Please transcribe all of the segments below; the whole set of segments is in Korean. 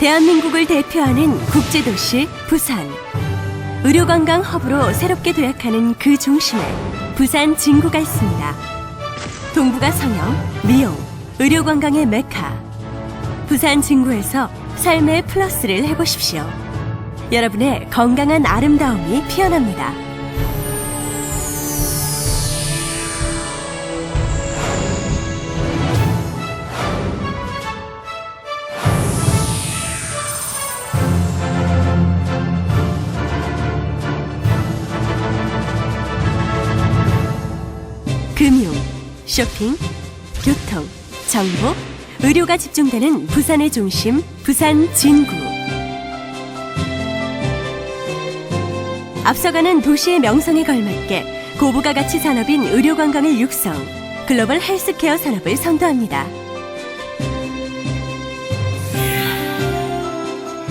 대한민국을 대표하는 국제도시 부산. 의료관광 허브로 새롭게 도약하는 그 중심에 부산 진구가 있습니다. 동부가 성형, 미용, 의료관광의 메카. 부산 진구에서 삶의 플러스를 해보십시오. 여러분의 건강한 아름다움이 피어납니다. 금융, 쇼핑, 교통, 정보, 의료가 집중되는 부산의 중심, 부산 진구. 앞서가는 도시의 명성에 걸맞게 고부가 가치 산업인 의료 관광을 육성, 글로벌 헬스케어 산업을 선도합니다.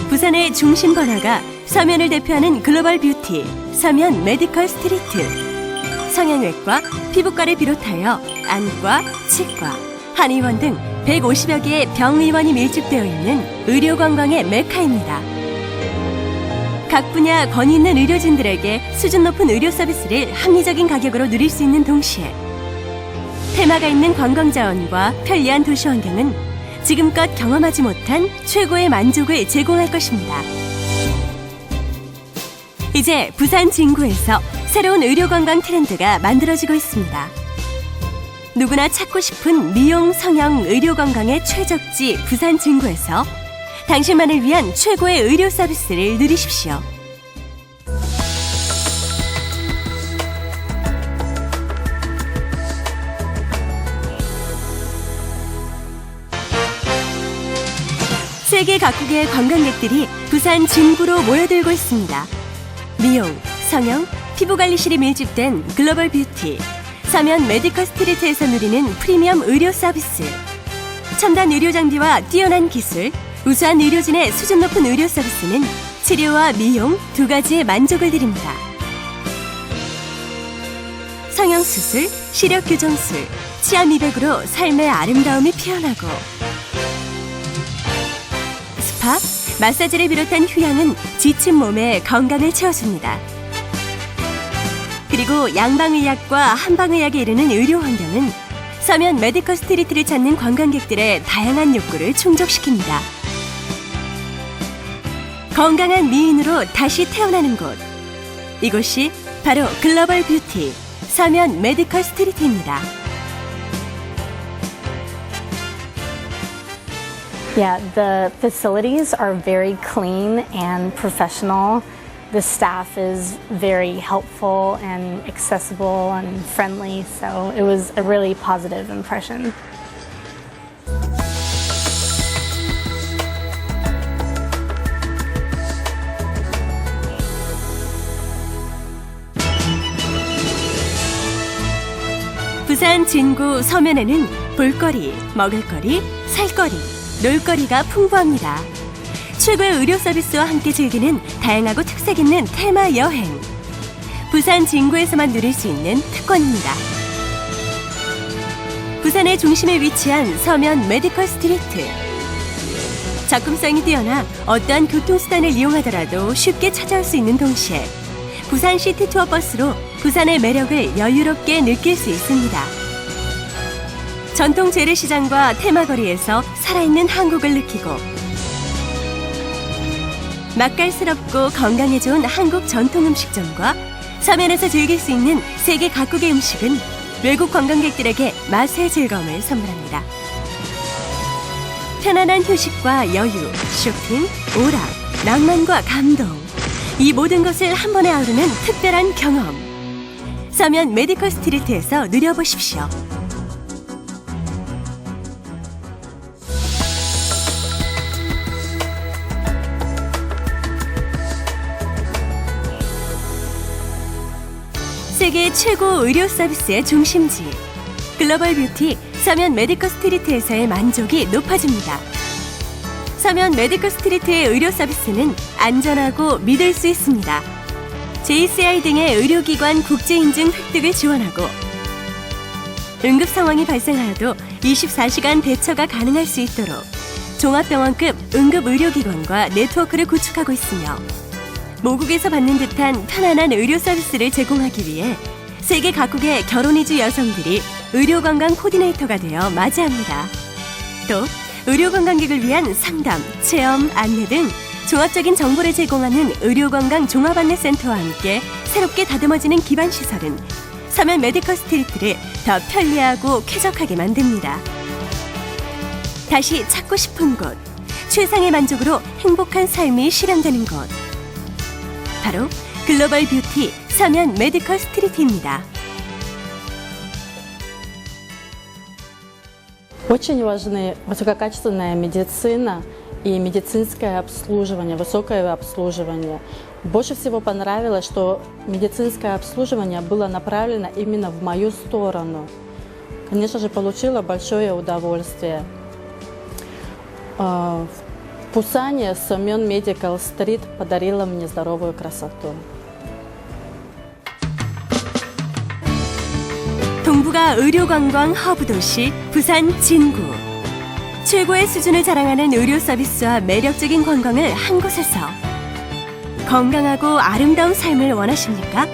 부산의 중심 번화가 서면을 대표하는 글로벌 뷰티, 서면 메디컬 스트리트. 성형외과, 피부과를 비롯하여 안과, 치과, 한의원 등 150여 개의 병의원이 밀집되어 있는 의료 관광의 메카입니다. 각 분야 권위 있는 의료진들에게 수준 높은 의료 서비스를 합리적인 가격으로 누릴 수 있는 동시에 테마가 있는 관광 자원과 편리한 도시 환경은 지금껏 경험하지 못한 최고의 만족을 제공할 것입니다. 이제 부산 진구에서 새로운 의료관광 트렌드가 만들어지고 있습니다. 누구나 찾고 싶은 미용, 성형, 의료관광의 최적지 부산 진구에서 당신만을 위한 최고의 의료 서비스를 누리십시오. 세계 각국의 관광객들이 부산 진구로 모여들고 있습니다. 미용, 성형, 피부관리실이 밀집된 글로벌 뷰티, 서면 메디컬 스트리트에서 누리는 프리미엄 의료 서비스, 첨단 의료 장비와 뛰어난 기술, 우수한 의료진의 수준 높은 의료 서비스는 치료와 미용 두 가지의 만족을 드립니다. 성형수술, 시력교정술, 치아 미백으로 삶의 아름다움이 피어나고. 스파, 마사지를 비롯한 휴양은 지친 몸에 건강을 채워줍니다. 그리고 양방의학과 한방의학에 이르는 의료 환경은 서면 메디컬 스트리트를 찾는 관광객들의 다양한 욕구를 충족시킵니다. 건강한 미인으로 다시 태어나는 곳. 이곳이 바로 글로벌 뷰티 서면 메디컬 스트리트입니다. Yeah, the facilities are very clean and professional. The staff is very helpful and accessible and friendly, so it was a really positive impression. 부산 진구 서면에는 볼거리, 먹을거리, 살거리, 놀거리가 풍부합니다. 최고의 의료 서비스와 함께 즐기는 다양하고 특색 있는 테마 여행. 부산 진구에서만 누릴 수 있는 특권입니다. 부산의 중심에 위치한 서면 메디컬 스트리트. 접근성이 뛰어나 어떠한 교통수단을 이용하더라도 쉽게 찾아올 수 있는 동시에 부산 시티 투어 버스로 부산의 매력을 여유롭게 느낄 수 있습니다. 전통 재래시장과 테마거리에서 살아있는 한국을 느끼고 맛깔스럽고 건강에 좋은 한국 전통 음식점과 서면에서 즐길 수 있는 세계 각국의 음식은 외국 관광객들에게 맛의 즐거움을 선물합니다. 편안한 휴식과 여유, 쇼핑, 오락, 낭만과 감동. 이 모든 것을 한 번에 아우르는 특별한 경험. 서면 메디컬 스트리트에서 누려보십시오. 세계 최고 의료 서비스의 중심지. 글로벌 뷰티 서면 메디컬 스트리트에서의 만족이 높아집니다. 서면 메디컬 스트리트의 의료 서비스는 안전하고 믿을 수 있습니다. JCI 등의 의료기관 국제 인증 획득을 지원하고 응급 상황이 발생하여도 24시간 대처가 가능할 수 있도록 종합병원급 응급 의료기관과 네트워크를 구축하고 있으며 모국에서 받는 듯한 편안한 의료 서비스를 제공하기 위해 세계 각국의 결혼 이주 여성들이 의료 관광 코디네이터가 되어 맞이합니다. 또 의료 관광객을 위한 상담, 체험, 안내 등 종합적인 정보를 제공하는 의료 관광 종합 안내 센터와 함께 새롭게 다듬어지는 기반 시설은 서면 메디컬 스트리트를 더 편리하고 쾌적하게 만듭니다. 다시 찾고 싶은 곳, 최상의 만족으로 행복한 삶이 실현되는 곳. 바로 글로벌 뷰티 서면 메디컬 스트리트입니다. Очень важны высококачественная медицина и медицинское обслуживание, высокое обслуживание. Больше всего понравилось, что медицинское обслуживание было направлено именно в мою сторону. Конечно же, получила большое удовольствие. А, В Пусане Сомен Медикал Стрит подарила мне здоровую красоту. 동부가 의료관광 허브 도시 부산 진구. 최고의 수준을 자랑하는 의료 서비스와 매력적인 관광을 한 곳에서 건강하고 아름다운 삶을 원하십니까?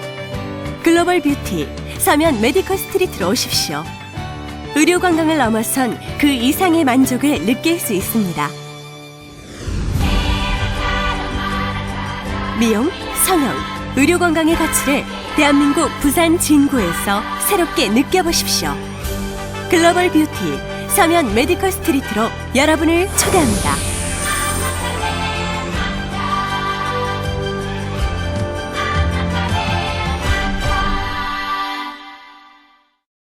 글로벌 뷰티 서면 메디컬 스트리트로 오십시오. 의료 관광을 넘어선 그 이상의 만족을 느낄 수 있습니다. 미용, 성형, 의료 관광의 가치를 대한민국 부산 진구에서 새롭게 느껴보십시오. 글로벌 뷰티 서면 메디컬 스트리트로 여러분을 초대합니다.